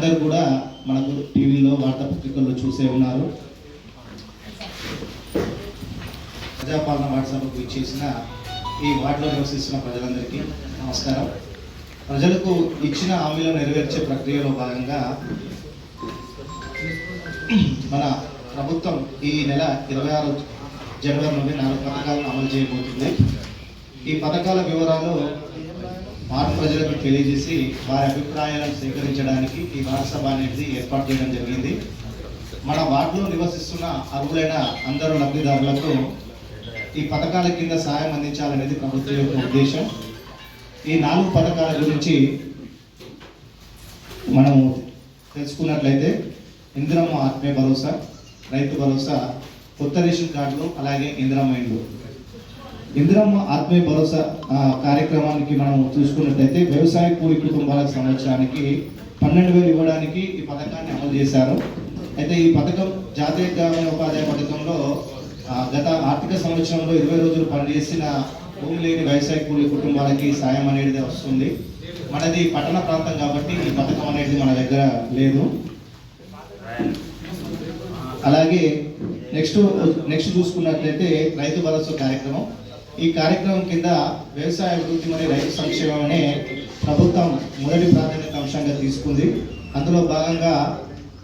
అందరు కూడా మనకు టీవీలో వార్తాపత్రికల్లో చూసే ఉన్నారు. ప్రజాపాలన వాట్సాప్కు ఇచ్చేసిన ఈ వార్డులో నివసిస్తున్న ప్రజలందరికీ నమస్కారం. ప్రజలకు ఇచ్చిన హామీలను నెరవేర్చే ప్రక్రియలో భాగంగా మన ప్రభుత్వం ఈ నెల ఇరవై ఆరు జనవరి నుండి నాలుగు పథకాలను అమలు చేయబోతుంది. ఈ పథకాల వివరాలు భారత ప్రజలకు తెలియజేసి వారి అభిప్రాయాలను స్వీకరించడానికి ఈ వారసభ అనేది ఏర్పాటు చేయడం జరిగింది. మన వార్డులో నివసిస్తున్న అర్హులైన అందరూ లబ్ధిదారులకు ఈ పథకాల కింద సహాయం అందించాలనేది ప్రభుత్వం యొక్క ఉద్దేశం. ఈ నాలుగు పథకాల గురించి మనము తెలుసుకున్నట్లయితే ఇంద్రమ్మ ఆత్మీయ భరోసా రైతు భరోసా కొత్త రేషన్ కార్డులు అలాగే ఇంద్రమ్మ ఇండ్లు. ఇందిరమ్మ ఆత్మీయ భరోసా కార్యక్రమానికి మనం చూసుకున్నట్లయితే వ్యవసాయ కూలి కుటుంబాల సంవత్సరానికి పన్నెండు వేలు ఇవ్వడానికి ఈ పథకాన్ని అమలు చేశారు. అయితే ఈ పథకం జాతీయ గ్రామీణ ఉపాధి పథకంలో గత ఆర్థిక సంవత్సరంలో ఇరవై రోజులు పనిచేసిన భూమి లేని వ్యవసాయ కూలి కుటుంబాలకి సాయం అనేది వస్తుంది. మనది పట్టణ ప్రాంతం కాబట్టి ఈ పథకం అనేది మన దగ్గర లేదు. అలాగే నెక్స్ట్ నెక్స్ట్ చూసుకున్నట్లయితే రైతు భరోసా కార్యక్రమం. ఈ కార్యక్రమం కింద వ్యవసాయ అభివృద్ధి మరియు రైతు సంక్షేమం అనే ప్రభుత్వం మొదటి ప్రాధాన్యత అంశంగా తీసుకుంది. అందులో భాగంగా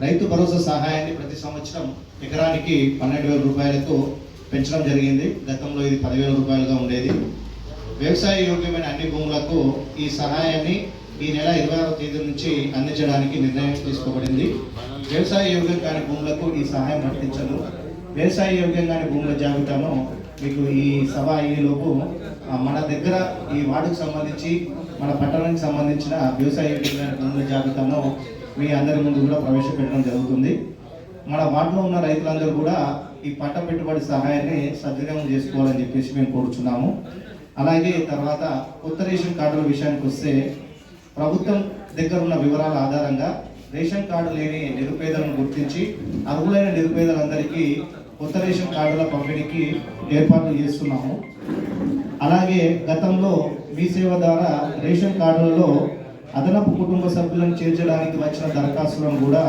రైతు భరోసా సహాయాన్ని ప్రతి సంవత్సరం ఎకరానికి పన్నెండు వేల రూపాయలకు పెంచడం జరిగింది. గతంలో ఇది పదివేల రూపాయలుగా ఉండేది. వ్యవసాయ యోగ్యమైన అన్ని భూములకు ఈ సహాయాన్ని ఈ నెల ఇరవై ఆరో తేదీ నుంచి అందించడానికి నిర్ణయం తీసుకోబడింది. వ్యవసాయ యోగ్యం కాని భూములకు ఈ సహాయం వర్తించదు. వ్యవసాయ యోగ్యం కాని భూముల జాబితాను మీకు ఈ సభ అయ్యేలోపు మన దగ్గర ఈ వార్డుకు సంబంధించి మన పట్టణానికి సంబంధించిన వ్యవసాయ పనుల జాబితాను మీ అందరి ముందు కూడా ప్రవేశపెట్టడం జరుగుతుంది. మన వార్డులో ఉన్న రైతులందరూ కూడా ఈ పంట పెట్టుబడి సహాయాన్ని సద్వినియోగం చేసుకోవాలని చెప్పేసి మేము కోరుచున్నాము. అలాగే తర్వాత కొత్త రేషన్ కార్డుల విషయానికి వస్తే ప్రభుత్వం దగ్గర ఉన్న వివరాల ఆధారంగా రేషన్ కార్డు లేని నిరుపేదలను గుర్తించి అర్హులైన నిరుపేదలందరికీ కొత్త రేషన్ కార్డుల పంపిణీకి ఏర్పాట్లు చేస్తున్నాము. అలాగే గతంలో మీ సేవ ద్వారా రేషన్ కార్డులలో అదనపు కుటుంబ సభ్యులను చేర్చడానికి వచ్చిన దరఖాస్తులను కూడా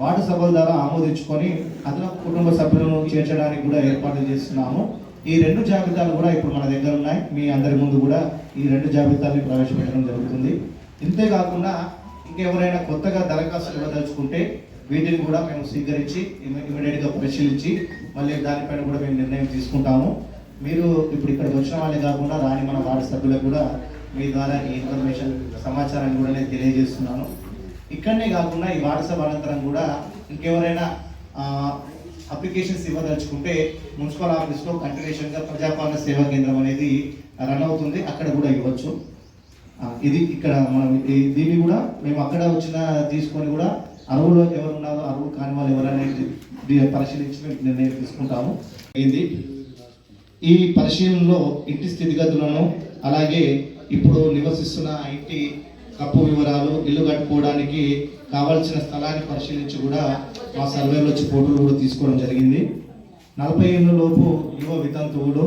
వార్డు సభల ద్వారా ఆమోదించుకొని అదనపు కుటుంబ సభ్యులను చేర్చడానికి కూడా ఏర్పాట్లు చేస్తున్నాము. ఈ రెండు జాబితాలు కూడా ఇప్పుడు మన దగ్గర ఉన్నాయి. మీ అందరి ముందు కూడా ఈ రెండు జాబితాలని ప్రవేశపెట్టడం జరుగుతుంది. ఇంతేకాకుండా ఇంకెవరైనా కొత్తగా దరఖాస్తులు ఇవ్వదలుచుకుంటే వీటిని కూడా మేము స్వీకరించి ఇమీడియట్గా పరిశీలించి మళ్ళీ దానిపైన కూడా మేము నిర్ణయం తీసుకుంటాము. మీరు ఇప్పుడు ఇక్కడికి వచ్చిన వాళ్ళే కాకుండా రాని మన వార్డు సభ్యులకు కూడా మీ ద్వారా ఈ ఇన్ఫర్మేషన్ సమాచారాన్ని కూడా నేను తెలియజేస్తున్నాను. ఇక్కడనే కాకుండా ఈ వాట్సాప్ అనంతరం కూడా ఇంకెవరైనా అప్లికేషన్స్ ఇవ్వదలుచుకుంటే మున్సిపల్ ఆఫీస్లో కంటిన్యూషన్గా ప్రజాపాలన సేవా కేంద్రం అనేది రన్ అవుతుంది. అక్కడ కూడా ఇవ్వచ్చు. ఇది ఇక్కడ మనం దీన్ని కూడా మేము అక్కడ వచ్చిన తీసుకొని కూడా అరువులో ఎవరు ఉన్నారో అరువు కాని వాళ్ళు ఎవరనేది దీ- పరిశీలించి నిర్ణయం తీసుకుంటాము. ఇది ఈ పరిశీలనలో ఇంటి స్థితిగతులను అలాగే ఇప్పుడు నివసిస్తున్న ఇంటి కప్పు వివరాలు ఇల్లు కట్టుకోవడానికి కావాల్సిన స్థలాన్ని పరిశీలించి కూడా మా సర్వేలో వచ్చి ఫోటోలు కూడా తీసుకోవడం జరిగింది. నలభై ఏళ్ళ లోపు యువ వితంతువులు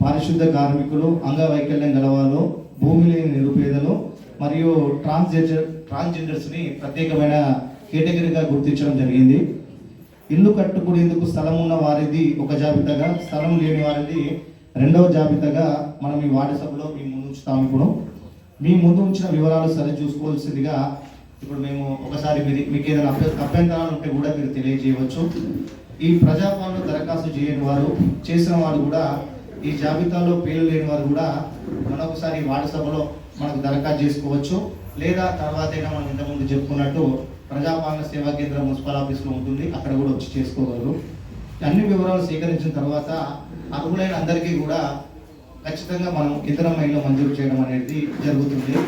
పారిశుద్ధ కార్మికులు అంగవైకల్యం గలవారు భూమి లేని నిరుపేదలు మరియు ట్రాన్స్జెండర్ ట్రాన్స్జెండర్స్ని ప్రత్యేకమైన కేటగిరీగా గుర్తించడం జరిగింది. ఇల్లు కట్టుకునేందుకు స్థలం ఉన్న వారిది ఒక జాబితాగా స్థలం లేని వారిది రెండవ జాబితాగా మనం ఈ వార్డు సభలో మీ ముందు ఉంచుతాం ఇప్పుడు. మీ ముందు ఉంచిన వివరాలు సరి చూసుకోవాల్సిందిగా ఇప్పుడు మేము ఒకసారి మీరు మీకు ఏదైనా అభ్య అభ్యంతరాలు ఉంటే కూడా మీరు తెలియజేయవచ్చు. ఈ ప్రజాపాలన దరఖాస్తు చేయని వారు చేసిన వారు కూడా ఈ జాబితాలో పేర్లు లేని వారు కూడా మరొకసారి ఈ వార్డు సభలో మనకు దరఖాస్తు చేసుకోవచ్చు. లేదా తర్వాత అయినా మనం ఇంతకుముందు చెప్పుకున్నట్టు ప్రజాపాలన సేవా కేంద్రం మున్సిపల్ ఆఫీస్లో ఉంటుంది. అక్కడ కూడా వచ్చి చేసుకోగలరు. అన్ని వివరాలు సేకరించిన తర్వాత అర్హులైన అందరికీ కూడా ఖచ్చితంగా మనం ఇతర మైండ్లో మంజూరు చేయడం అనేది జరుగుతుంది.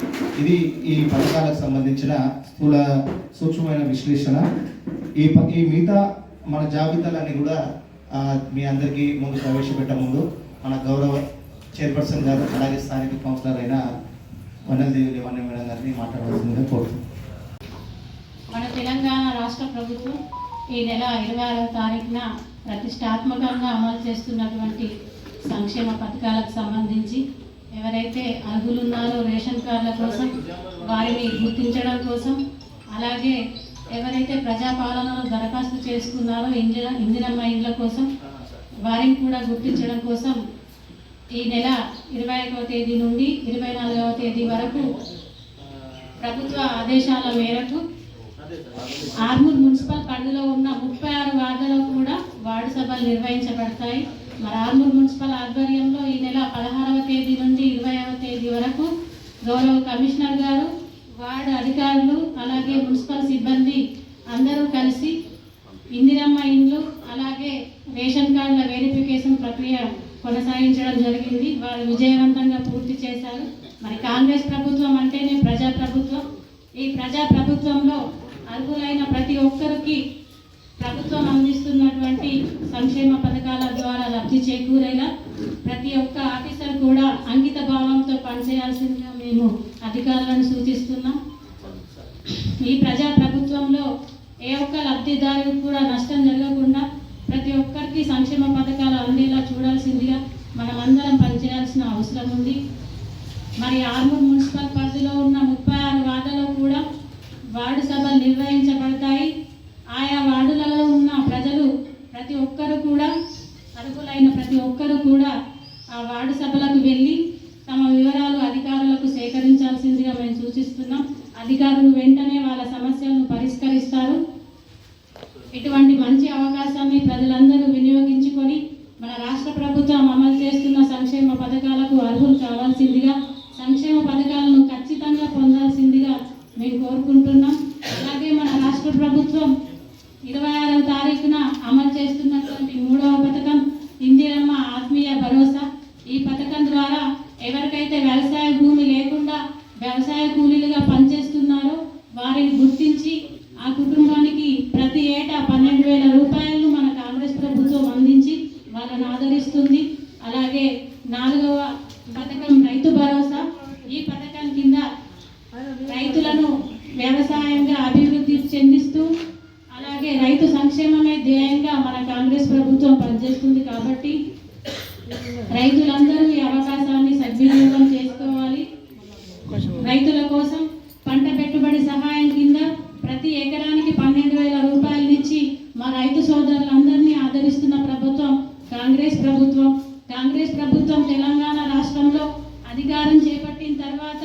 ఇది ఈ పథకాలకు సంబంధించిన స్థూల సూక్ష్మమైన విశ్లేషణ. ఈ ప- ఈ మిగతా మన జాబితాలన్నీ కూడా మీ అందరికీ ముందు ప్రవేశపెట్టే ముందు మన గౌరవ చైర్పర్సన్ గారు అలాగే స్థానిక కౌన్సిలర్ అయిన వనదేవి వన్య మేడం గారిని మాట్లాడవలసిందిగా కోరుతున్నాను మన తెలంగాణ రాష్ట్ర ప్రభుత్వం ఈ నెల ఇరవై ఆరవ తారీఖున ప్రతిష్టాత్మకంగా అమలు చేస్తున్నటువంటి సంక్షేమ పథకాలకు సంబంధించి ఎవరైతే అర్హులున్నారో రేషన్ కార్డుల కోసం వారిని గుర్తించడం కోసం అలాగే ఎవరైతే ప్రజాపాలనలో దరఖాస్తు చేసుకున్నారో ఇందిర ఇందిరమ్మ ఇండ్ల కోసం వారిని కూడా గుర్తించడం కోసం ఈ నెల ఇరవై ఐదవ తేదీ నుండి ఇరవై నాలుగవ తేదీ వరకు ప్రభుత్వ ఆదేశాల మేరకు ఆర్మూర్ మున్సిపల్ పరిధిలో ఉన్న ముప్పై ఆరు వార్డులలో కూడా వార్డు సభలు నిర్వహించబడతాయి. మరి ఆర్మూర్ మున్సిపల్ ఆధ్వర్యంలో ఈ నెల పదహారవ తేదీ నుండి ఇరవైవ తేదీ వరకు గౌరవ కమిషనర్ గారు వార్డు అధికారులు అలాగే మున్సిపల్ సిబ్బంది అందరూ కలిసి ఇందిరమ్మ ఇండ్లు అలాగే రేషన్ కార్డుల వెరిఫికేషన్ ప్రక్రియ కొనసాగించడం జరిగింది. వారు విజయవంతంగా పూర్తి చేశారు. మరి కాంగ్రెస్ ప్రభుత్వం అంటేనే ప్రజా ప్రభుత్వం ఈ ప్రజా ప్రభుత్వంలో అర్హులైన ప్రతి ఒక్కరికి ప్రభుత్వం అందిస్తున్నటువంటి సంక్షేమ పథకాల ద్వారా లబ్ధి చేకూరేలా ప్రతి ఒక్క ఆఫీసర్ కూడా అంకిత భావంతో పనిచేయాల్సిందిగా మేము అధికారులను సూచిస్తున్నాం. ఈ ప్రజా ప్రభుత్వంలో ఏ ఒక్క లబ్ధిదారు కూడా నష్టం జరగకుండా ప్రతి ఒక్కరికి సంక్షేమ పథకాలు అందేలా చూడాల్సిందిగా మనమందరం పనిచేయాల్సిన అవసరం ఉంది. మరి ఆర్మూర్ మున్సిపల్ పరిధిలో ఉన్న ముప్పై ఆరు వార్డులో కూడా వార్డు సభలు నిర్వహించబడతాయి. ఆయా వార్డులలో ఉన్న ప్రజలు ప్రతి ఒక్కరు కూడా అర్హులైన ప్రతి ఒక్కరు కూడా ఆ వార్డు సభలకు వెళ్ళి తమ వివరాలు అధికారులకు సేకరించాల్సిందిగా మేము సూచిస్తున్నాం. అధికారులు వెంటనే వాళ్ళ సమస్యలను పరిష్కరిస్తారు ఇటువంటి మంచి అవకాశాన్ని ప్రజలందరూ వినియోగించుకొని మన రాష్ట్ర ప్రభుత్వం అమలు చేస్తున్న సంక్షేమ పథకాలకు అర్హులు కావాల్సిందిగా సంక్షేమ పథకాలను ఖచ్చితంగా పొందాల్సిందిగా మేము కోరుకుంటున్నాం అలాగే మన రాష్ట్ర ప్రభుత్వం ఇరవై ఆరవ తారీఖున అమలు చేస్తున్నటువంటి మూడవ పథకం ఇందిరమ్మ ఆత్మీయ భరోసా ఈ పథకం ద్వారా ఎవరికైతే వ్యవసాయ భూమి లేకుండా వ్యవసాయ కూలీలుగా పనిచేస్తున్నారో వారిని గుర్తించి ఆ కుటుంబానికి ప్రతి ఏటా పన్నెండు వేల రూపాయలను మన కాంగ్రెస్ ప్రభుత్వం అందించి వాళ్ళని ఆదరిస్తుంది అలాగే నాలుగవ పథకం రైతు భరోసా ఈ పథకం కింద రైతులను వ్యవసాయంగా అభివృద్ధి చెందిస్తూ అలాగే రైతు సంక్షేమమే ధ్యేయంగా మన కాంగ్రెస్ ప్రభుత్వం పనిచేస్తుంది కాబట్టి రైతులందరూ ఈ అవకాశాన్ని సద్వినియోగం చేసుకోవాలి రైతుల కోసం పంట పెట్టుబడి సహాయం కింద ప్రతి ఎకరానికి పన్నెండు వేల రూపాయలు ఇచ్చి మా రైతు సోదరులందరినీ ఆదరిస్తున్న ప్రభుత్వం కాంగ్రెస్ ప్రభుత్వం కాంగ్రెస్ ప్రభుత్వం తెలంగాణ రాష్ట్రంలో అధికారం చేపట్టిన తర్వాత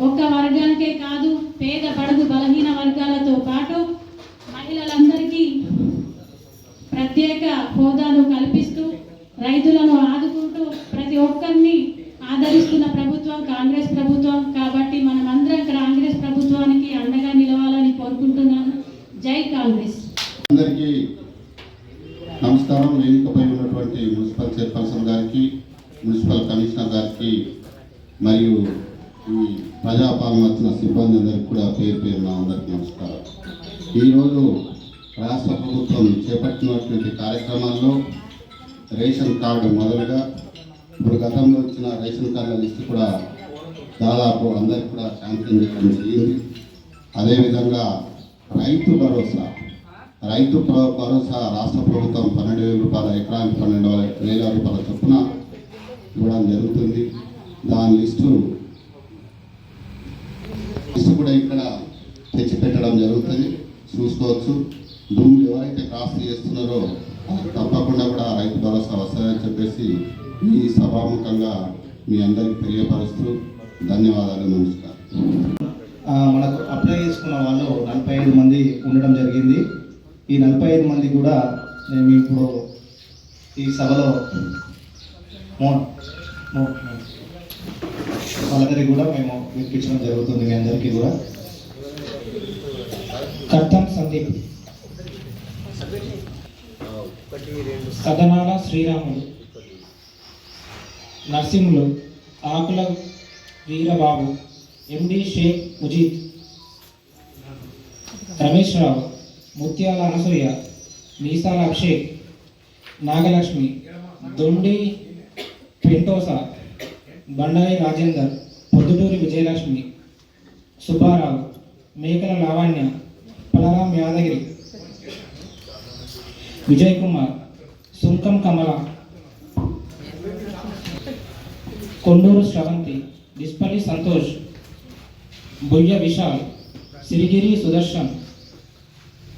ఒక్క వర్గానికే కాదు పేద బడుగు బలహీన వర్గాలతో పాటు మహిళలందరికీ ప్రత్యేక హోదాను కల్పిస్తూ రైతులను ఆదుకుంటూ ప్రతి ఒక్కరిని ఆదరిస్తున్న ప్రభుత్వం కాంగ్రెస్ ప్రభుత్వం కార్యక్రమాల్లో రేషన్ కార్డు మొదలుగా ఇప్పుడు గతంలో వచ్చిన రేషన్ కార్డుల లిస్టు కూడా దాదాపు అందరికీ కూడా శాంక్షన్ చేయడం జరిగింది. అదేవిధంగా రైతు భరోసా రైతు భరోసా రాష్ట్ర ప్రభుత్వం పన్నెండు వేల రూపాయల ఎకరానికి పన్నెండు వేల రూపాయల చొప్పున ఇవ్వడం జరుగుతుంది. దాని లిస్టు లిస్టు కూడా ఇక్కడ తెచ్చి పెట్టడం జరుగుతుంది. చూసుకోవచ్చు. భూములు ఎవరైతే క్రాస్ చేస్తున్నారో తప్పకుండా కూడా రైతు భరోసా వస్తుందని చెప్పేసి ఈ సభాముఖంగా మీ అందరికి తెలియపరుస్తూ ధన్యవాదాలు నమస్కారం. మనకు అప్లై చేసుకున్న వాళ్ళు నలభై ఐదు మంది ఉండడం జరిగింది. ఈ నలభై ఐదు మంది కూడా మేము ఇప్పుడు ఈ సభలో మో వాళ్ళందరికీ కూడా మేము వినిపించడం జరుగుతుంది మీ అందరికీ కూడా. కర్తం సందీప్. కథనాల శ్రీరాములు నర్సింహులు ఆకుల వీరబాబు ఎండి షేక్ ముజీద్ రమేష్ రావు ముత్యాల అనసూయ మీసాల అభిషేక్ నాగలక్ష్మి దొండి పెంటోసా బండారి రాజేందర్ పొద్దుటూరి విజయలక్ష్మి సుబ్బారావు మేకల లావణ్య పలరాం యాదగిరి విజయ్ కుమార్ సుంకం కమల కొండూరు శ్రవంతి డిస్పల్లి సంతోష్ బొయ్య విశాల్ సిరిగిరి సుదర్శన్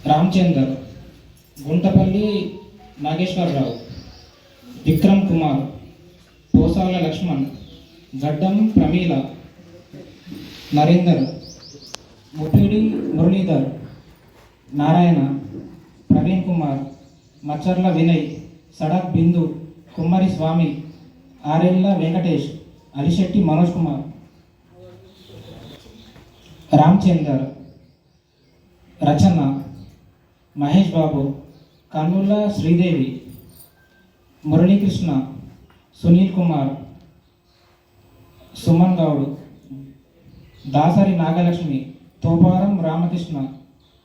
రామచందర్ గుంటపల్లి నాగేశ్వరరావు విక్రమ్ కుమార్ పోసాల లక్ష్మణ్ గడ్డం ప్రమీల నరేందర్ ముప్పిడి మురళీధర్ నారాయణ ప్రవీణ్ కుమార్ మచ్చర్ల వినయ్ సడక్ బిందు కుమ్మరి స్వామి ఆరెల్ల వెంకటేష్ అలిశెట్టి మనోజ్ కుమార్. రామచందర్ రచన మహేష్ బాబు కన్నుల శ్రీదేవి మురళీకృష్ణ సునీల్ కుమార్ సుమన్ గౌడ్ దాసరి నాగలక్ష్మి తోపారం రామకృష్ణ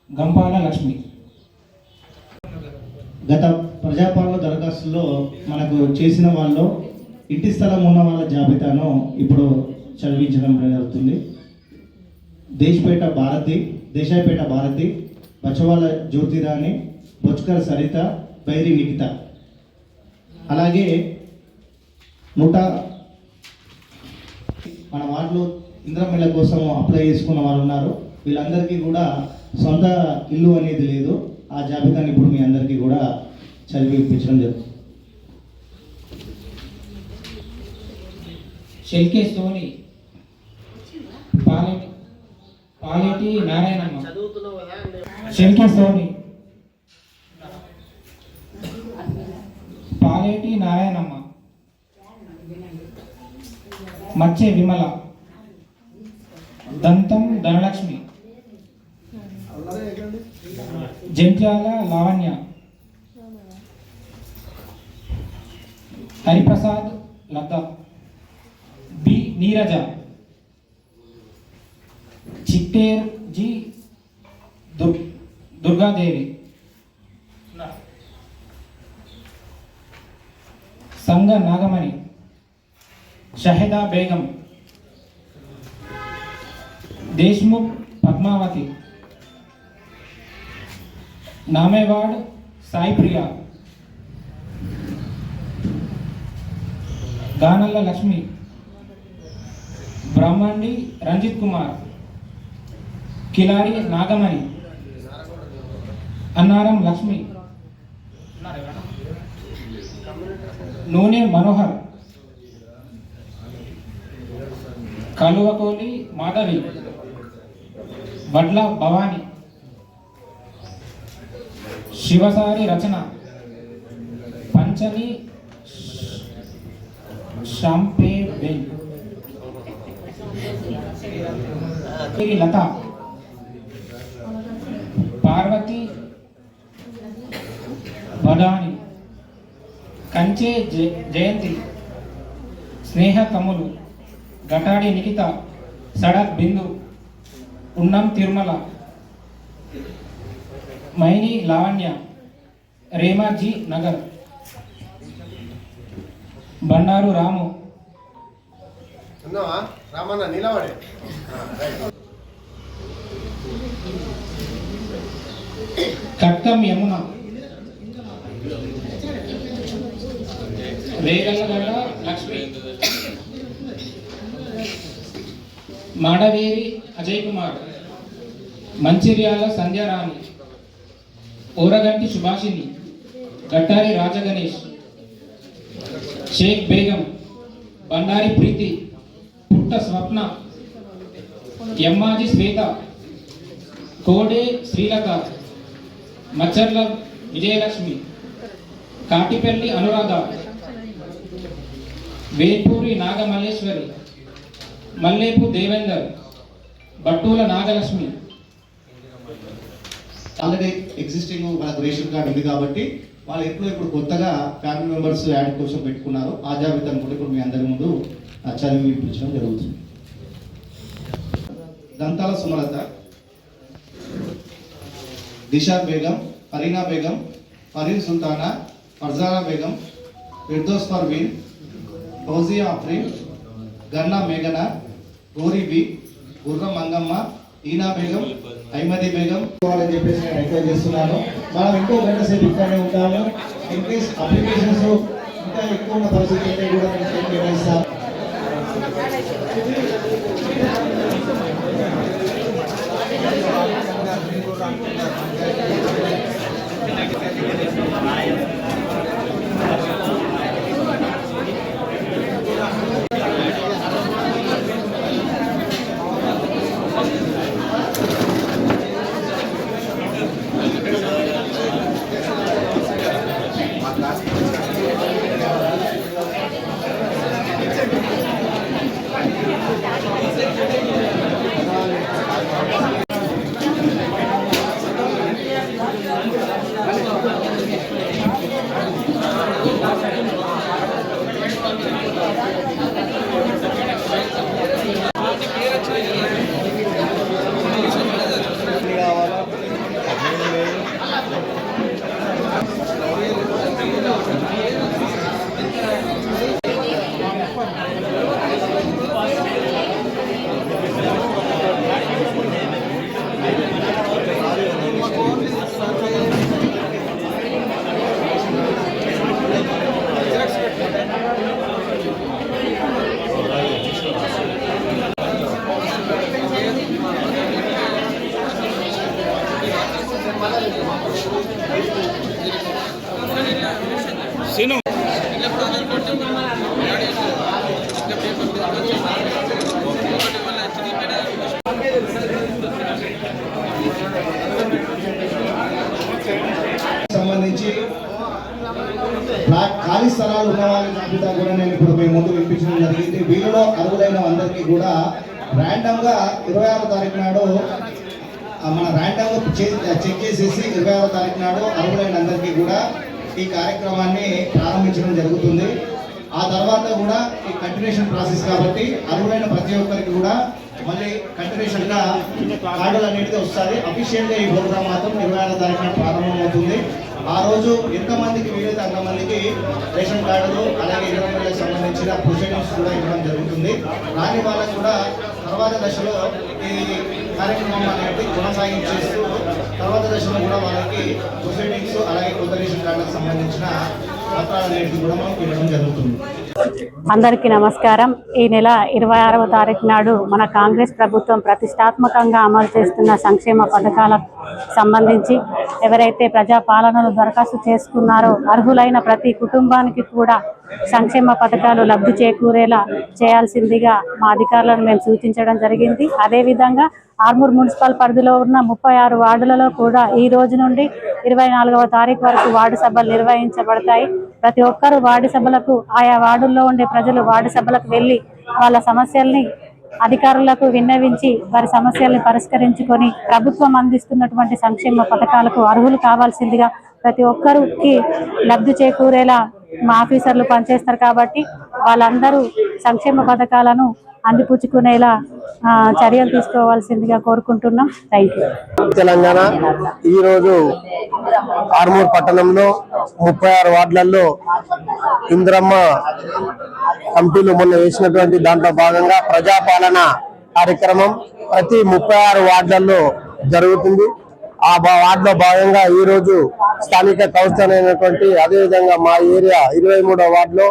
గంపాల లక్ష్మి. గత ప్రజాపాలన దరఖాస్తులో మనకు చేసిన వాళ్ళు ఇంటి స్థలం ఉన్న వాళ్ళ జాబితాను ఇప్పుడు చదివించడం జరుగుతుంది. దేశపేట భారతి దేశాయపేట భారతి బచవాల జ్యోతిరాణి బొచ్కర్ సరిత బైరి నిఖిత అలాగే నూట మన వార్డులో ఇంద్రమిళ్ళ కోసం అప్లై చేసుకున్న వాళ్ళు ఉన్నారు. వీళ్ళందరికీ కూడా సొంత ఇల్లు అనేది లేదు. ఆ జాబితాని ఇప్పుడు మీ అందరికీ కూడా చదివి ఇప్పించడం జరుగుతుంది. షెల్కే సోని పాలెటి పాలెటి నారాయణమ్మ. షెల్కే సోని పాలేటి నారాయణమ్మ. మచ్చే విమల దంతం ధనలక్ష్మి. జంధ్యాల లావణ్య. హరిప్రసాద్ లత. బి. నీరజ. చిట్టేర్ జి. దుర్ దుర్గాదేవి. సంగ నాగమణి. షహెదా బేగం. దేశ్ముఖ్ పద్మావతి. నామేవాడ్ సాయి ప్రియ. గానల్ల లక్ష్మి. బ్రహ్మాండి రంజిత్ కుమార్. కిలారి నాగమణి. అన్నారం లక్ష్మి. నూనె మనోహర్. కలువకోలి మాధవి. వడ్ల భవాని. శివసారి రచన. పంచమి షాంపే బెన్ లత. పార్వతి బడాని కంచే జయంతి. స్నేహ కములు. గటాడి నిఖిత. సడక్ బిందు. ఉన్నం తిరుమల. మైని లావణ్య రేమాజీ నగర్ బండారు రాము. ఉన్నావా? రామన్న నిలబడే కట్టం యమున. వేగల్లగడ్డ లక్ష్మి. మాడవేరి అజయ్ కుమార్. మంచిర్యాల సంధ్యారాణి. ఓరగంటి సుభాషిణి గట్టారి రాజగణేష్ షేక్ బేగం బండారి ప్రీతి పుట్ట స్వప్న ఎమ్మాజీ శ్వేత కోడే శ్రీలత మచ్చర్ల విజయలక్ష్మి కాటిపల్లి అనురాధ వేపూరి నాగమల్లేశ్వరి మల్లేపు దేవేందర్ బట్టూల నాగలక్ష్మి ఆల్రెడీ ఎగ్జిస్టింగ్ మనకు రేషన్ కార్డు ఉంది కాబట్టి వాళ్ళు ఎప్పుడు ఇప్పుడు కొత్తగా ఫ్యామిలీ మెంబర్స్ యాడ్ కోసం పెట్టుకున్నారు. ఆ జాబితాను కూడా ఇప్పుడు మీ అందరి ముందు చదివి వినిపించడం జరుగుతుంది. దంతాల సుమలత దిశా బేగం ఫరీనా బేగం ఫరీన్ సుల్తానా ఫర్జానా బేగం ఫిర్దోస్ పర్వీన్ ఫౌజియా అఫ్రీన్ గన్నా మేఘన గోరీబి గుర్రం మంగమ్మ ఈనా బేగం అహ్మదీ బేగం అని చెప్పేసి నేను ఎంకరేజ్ చేస్తున్నాను. మనం ఇంకో గంట సేపు ఇక్కడనే ఉంటాము ఇన్ కేస్ అప్లికేషన్స్ ఇంకా ఎక్కువ ఉన్న పరిస్థితి అయితే కూడా నేను కేటాయిస్తాను సంబంధించి ప్లా- ఖాళీ స్థలాలు ఉన్న వాళ్ళ జాబితా కూడా నేను ఇప్పుడు మీ ముందు వినిపించడం జరిగింది వీళ్ళలో అర్హులైన అందరికీ కూడా ర్యాండమ్గా ఇరవై ఆరో తారీఖు నాడు మన ర్యాండమ్ చే- చెక్ చేసేసి ఇరవై ఆరో తారీఖు నాడు అర్హులైన అందరికీ కూడా ఈ కార్యక్రమాన్ని ప్రారంభించడం జరుగుతుంది. ఆ తర్వాత కూడా ఈ కంటిన్యూషన్ ప్రాసెస్ కాబట్టి అర్హులైన ప్రతి ఒక్కరికి కూడా మళ్ళీ కంటిన్యూషన్గా కార్డులు అనేది వస్తుంది అఫీషియల్గా ఈ ప్రోగ్రామ్ మాత్రం ఇరవై ఆరో తారీఖున ప్రారంభమవుతుంది. ఆ రోజు ఎంతమందికి వీలైతే అంతమందికి రేషన్ కార్డులు అలాగే ఇరవై సంబంధించిన ప్రొసీడింగ్స్ కూడా ఇవ్వడం జరుగుతుంది. రాని వాళ్ళకు కూడా తర్వాత దశలో ఈ కార్యక్రమం అనేది కొనసాగించేస్తూ తర్వాత దశలో కూడా వాళ్ళకి ప్రొసీడింగ్స్ అలాగే కొత్త రేషన్ కార్డులకు సంబంధించిన పత్రాలు కూడా మనం ఇవ్వడం జరుగుతుంది. అందరికీ నమస్కారం. ఈ నెల ఇరవై ఆరవ తారీఖు నాడు మన కాంగ్రెస్ ప్రభుత్వం ప్రతిష్టాత్మకంగా అమలు చేస్తున్న సంక్షేమ పథకాల సంబంధించి ఎవరైతే ప్రజాపాలనలు దరఖాస్తు చేసుకున్నారో అర్హులైన ప్రతి కుటుంబానికి కూడా సంక్షేమ పథకాలు లబ్ధి చేకూరేలా చేయాల్సిందిగా మా అధికారులను మేము సూచించడం జరిగింది. అదేవిధంగా ఆర్మూర్ మున్సిపల్ పరిధిలో ఉన్న ముప్పై ఆరు వార్డులలో కూడా ఈ రోజు నుండి ఇరవై నాలుగవ తారీఖు వరకు వార్డు సభలు నిర్వహించబడతాయి. ప్రతి ఒక్కరూ వార్డు సభలకు ఆయా వార్డుల్లో ఉండే ప్రజలు వార్డు సభలకు వెళ్ళి వాళ్ళ సమస్యల్ని అధికారులకు విన్నవించి వారి సమస్యలను పరిష్కరించుకొని ప్రభుత్వం అందిస్తున్నటువంటి సంక్షేమ పథకాలకు అర్హులు కావాల్సిందిగా ప్రతి ఒక్కరికి లబ్ధి చేకూరేలా మా ఆఫీసర్లు పనిచేస్తారు కాబట్టి వాళ్ళందరూ సంక్షేమ పథకాలను అందిపుచ్చుకునేలా చర్యలు తీసుకోవాల్సిందిగా కోరుకుంటున్నాం. థ్యాంక్ తెలంగాణ ఈరోజు ఆర్మూర్ పట్టణంలో ముప్పై ఆరు వార్డులలో ఇంద్రమ్మ కమిటీలు మొన్న వేసినటువంటి దాంట్లో భాగంగా ప్రజాపాలన కార్యక్రమం ప్రతి ముప్పై ఆరు వార్డులలో జరుగుతుంది. ఆ వార్డులో భాగంగా ఈరోజు స్థానిక కౌన్సిలర్ అయినటువంటి అదేవిధంగా మా ఏరియా ఇరవై మూడో వార్డులో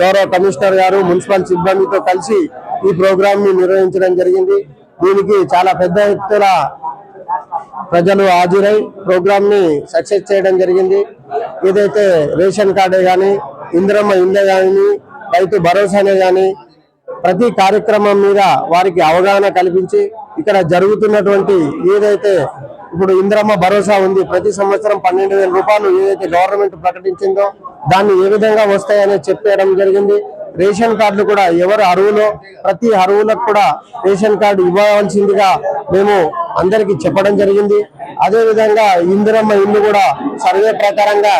గౌరవ కమిషనర్ గారు మున్సిపల్ సిబ్బందితో కలిసి ఈ ప్రోగ్రామ్ని నిర్వహించడం జరిగింది. దీనికి చాలా పెద్ద ఎత్తున ప్రజలు హాజరై ప్రోగ్రామ్ని సక్సెస్ చేయడం జరిగింది. ఏదైతే రేషన్ కార్డే గాని ఇందిరమ్మ ఇండ్లే గాని రైతు భరోసానే గాని ప్రతి కార్యక్రమం మీద వారికి అవగాహన కల్పించి ఇక్కడ జరుగుతున్నటువంటి ఏదైతే ఇప్పుడు ఇందిరమ్మ భరోసా ఉంది. ప్రతి సంవత్సరం పన్నెండు వేల రూపాయలు ఏదైతే గవర్నమెంట్ ప్రకటించిందో దాన్ని ఏ విధంగా వస్తాయని చెప్పేయడం జరిగింది. రేషన్ కార్డులు కూడా ఎవరు అరువులో ప్రతి అరువులకు కూడా రేషన్ కార్డు ఇవ్వవలసిందిగా మేము అందరికి చెప్పడం జరిగింది. అదే విధంగా ఇందిరమ్మ ఇల్లు కూడా సర్వే ప్రకారంగా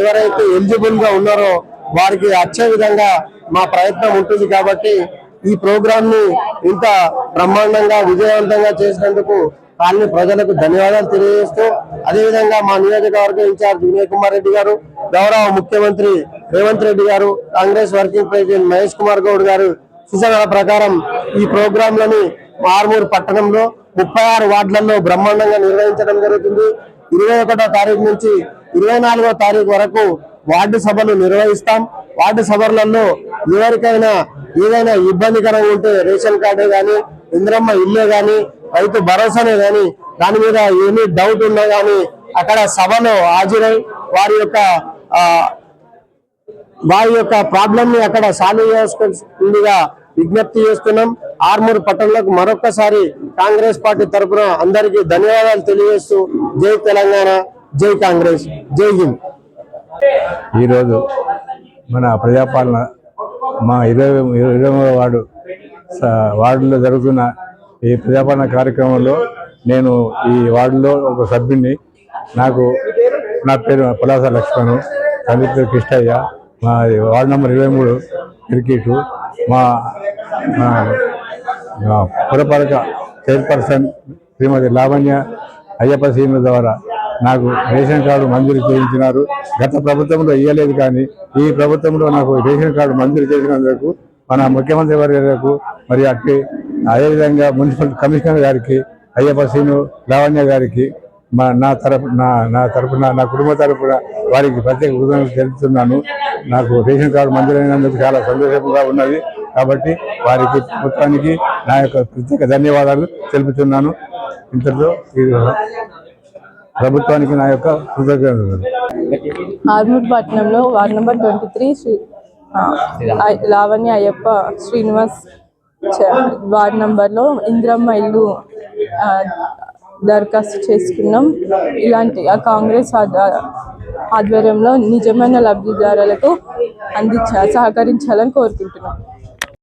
ఎవరైతే ఎలిజిబుల్గా ఉన్నారో వారికి వచ్చే విధంగా మా ప్రయత్నం ఉంటుంది కాబట్టి ఈ ప్రోగ్రామ్ని ఇంత బ్రహ్మాండంగా విజయవంతంగా చేసినందుకు కాలనీ ప్రజలకు ధన్యవాదాలు తెలియజేస్తూ అదేవిధంగా మా నియోజకవర్గ ఇన్ఛార్జ్ వినయ్ కుమార్ రెడ్డి గారు గౌరవ ముఖ్యమంత్రి Revanth Reddy garu Congress working president Mahesh Kumar Goud garu సూచనల ప్రకారం ఈ ప్రోగ్రాంలని ఆర్మూర్ పట్టణంలో ముప్పై ఆరు వార్డులలో బ్రహ్మాండంగా నిర్వహించడం జరుగుతుంది. ఇరవై ఒకటో తారీఖు నుంచి ఇరవై నాలుగో తారీఖు వరకు వార్డు సభలు నిర్వహిస్తాం. వార్డు సభలలో ఎవరికైనా ఏదైనా ఇబ్బందికరంగా ఉంటే రేషన్ కార్డు కానీ ఇంద్రమ్మ ఇల్లే గాని రైతు భరోసానే గాని దాని మీద ఏమీ డౌట్ ఉన్నా గాని అక్కడ సభలో హాజరై వారి యొక్క వారి యొక్క ప్రాబ్లం ని అక్కడ సాల్వ్ చేసుకుందిగా విజ్ఞప్తి చేస్తున్నాం. ఆర్మూర్ పట్టణంలోకి మరొకసారి కాంగ్రెస్ పార్టీ తరఫున అందరికీ ధన్యవాదాలు తెలియజేస్తూ జై తెలంగాణ జై కాంగ్రెస్ జై హింద్. ఈరోజు మన ప్రజాపాలన మా ఇరవై ఇరవై వాడు వార్డులో జరుగుతున్న ఈ ప్రజాపాలన కార్యక్రమంలో నేను ఈ వార్డులో ఒక సభ్యుడిని నాకు నా పేరు పులాస లక్ష్మణ్ తండ్రి పేరు కృష్ణయ్య మా వార్డు నెంబర్ ఇరవై మూడు క్రికెట్ మా పురపాలక చైర్పర్సన్ శ్రీమతి లావణ్య అయ్యప్ప సీనుల ద్వారా నాకు రేషన్ కార్డు మంజూరు చేయించినారు. గత ప్రభుత్వంలో ఇవ్వలేదు కానీ ఈ ప్రభుత్వంలో నాకు రేషన్ కార్డు మంజూరు చేసినందుకు మన ముఖ్యమంత్రి వర్యులకు మరి అట్టి అదేవిధంగా మున్సిపల్ కమిషనర్ గారికి అయ్యప్ప శ్రీను లావణ్య గారికి మా నా తరపు నా నా తరపున నా కుటుంబ తరపున వారికి ప్రత్యేక కృతజ్ఞతలు తెలుపుతున్నాను నాకు రేషన్ కార్డు మంజూరైనందుకు చాలా సంతోషంగా ఉన్నది. కాబట్టి వారికి ప్రభుత్వానికి నా యొక్క ప్రత్యేక ధన్యవాదాలు తెలుపుతున్నాను. ఇంతటితో ప్రభుత్వానికి నా యొక్క కృతజ్ఞతలు. ఆర్మూర్ పట్టణంలో ward number twenty three Lavanya Ayyappa Srinivas చ- వార్డ్ నంబర్లో ఇంద్రమ్మ ఇల్లు దరఖాస్తు చేసుకున్నాం. ఇలాంటి ఆ కాంగ్రెస్ ఆధ్వర్యంలో నిజమైన లబ్ధిదారులకు అందించ సహకరించాలని కోరుకుంటున్నాం.